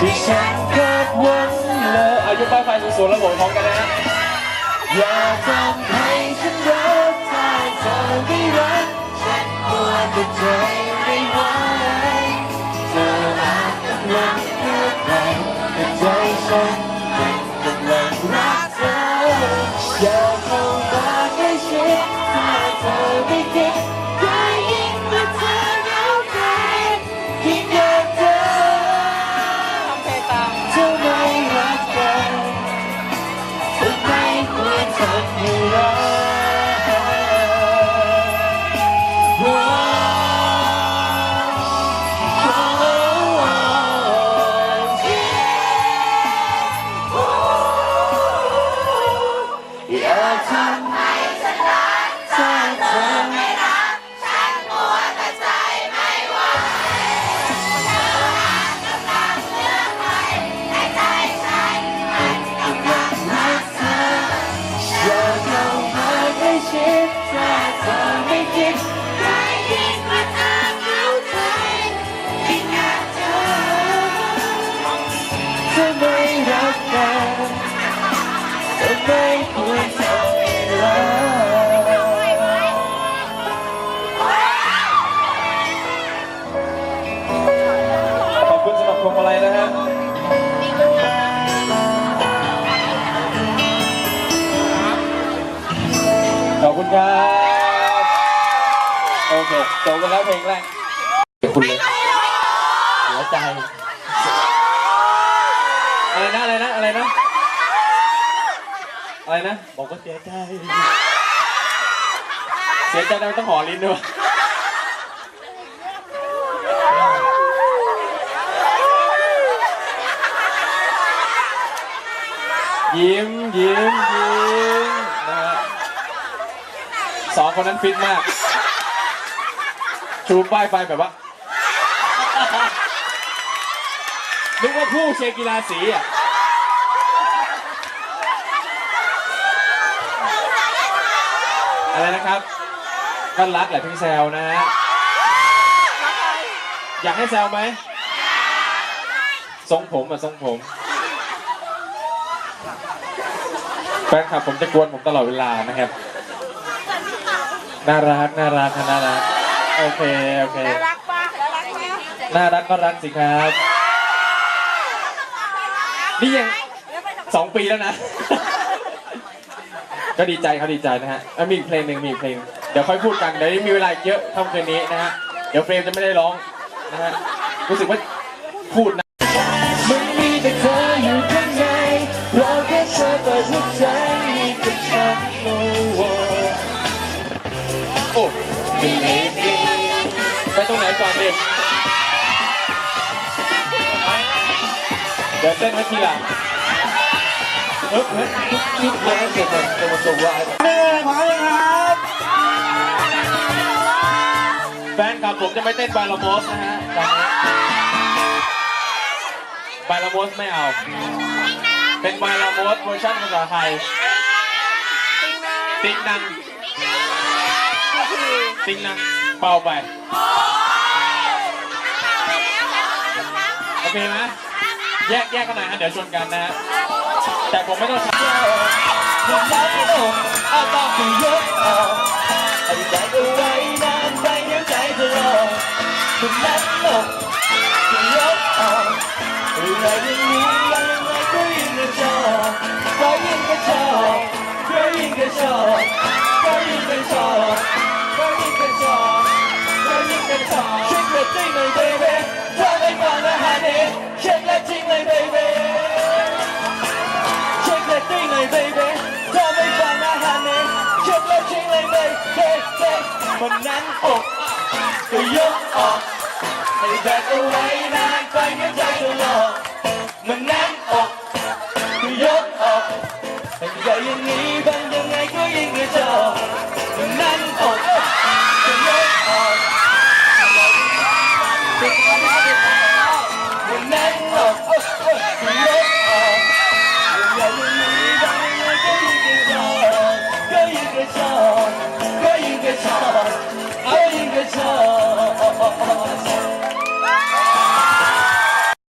ที่ฉันคาดหวังเลยอายุป้ายไฟสูงๆแล้วผมพร้อมกันนะฮะอย่าทำให้ฉันรักถ้าเธอไม่รักฉันปวดใจ ใคุณครับ โอเคจบกันแล้วเพลงแรกคุณเลยเสียใจ อะไรนะ อะไรนะ อะไรนะ อะไรนะ บอกว่าเสียใจ เสียใจทำไมต้องห่อลิ้นด้วยยิ้มยิ้มยิ้มนะฮะ สองคนนั้นฟิตมาก ชูป้ายไฟแบบว่านึกว่าผู้เชียร์กีฬาสีอะอะไรนะครับก็รักแหละพี่แซวนะฮะอยากให้แซวไหมทรงผมอะทรงผมแฟนคลับผมจะกวนผมตลอดเวลานะครับ น่ารักน่ารักค่ะน่ารักโอเคโอเคแล้วรักป่ะแล้วรักไหมน่ารักก็รักสิครับ นี่ยังสองปีแล้วนะ ก็ดีใจเขาดีใจนะฮะแล้วมีอีกเพลงหนึ่งมีอีกเพลง เดี๋ยวค่อยพูดกัน เดี๋ยวมีเวลาอีกเยอะค่ำคืนนี้นะฮะ เดี๋ยวเฟรมจะไม่ได้ร้องนะฮะ รู้สึกว่าพูดนะ โอ้ไปตรงไหนก่อนดิเดี๋ยวเต้นไว้ทีหลังเฮ้ยเฮ้ยคิดแล้วเกิดมันจะมาส่งวายเนื่อยพอยังครับ แฟนคลับผมจะไม่เต้นบาลาโมสนะฮะบาลาโมสไม่เอา เป็นบาลาโมสเวอร์ชันภาษาไทย ติ๊งนัง ติ๊งนังเป่าไป โอเคไหมแยกแยกกันหน่อยฮะเดี๋ยวชวนกันนะฮะแต่ผมไม่ต้องทำผมรักโลกเอาต้องคือยกออกไอ้ใจเอาไว้นานไปเดี๋ยวใจจะรอผมรักโลกคือยกออกอะไรอย่างนี้ยังไงก็ยิ่งกระชอบก็ยิ่งกระชอบก็ยิ่งกระชอบก็ยิ่งกระชอบก็ Shake that thing, baby. Tell me, mama, honey. Shake that thing, baby. Shake that thing, baby. Tell me, mama, honey. Shake that thing, baby. Mình nắng ột, tôi dốt ột. Hãy đặt away nàng, quay nhớ trái tôi lột. Mình nắng ột, tôi dốt ột. Hãy dậy nghĩ bằng มันนั้นอกก็ยกออก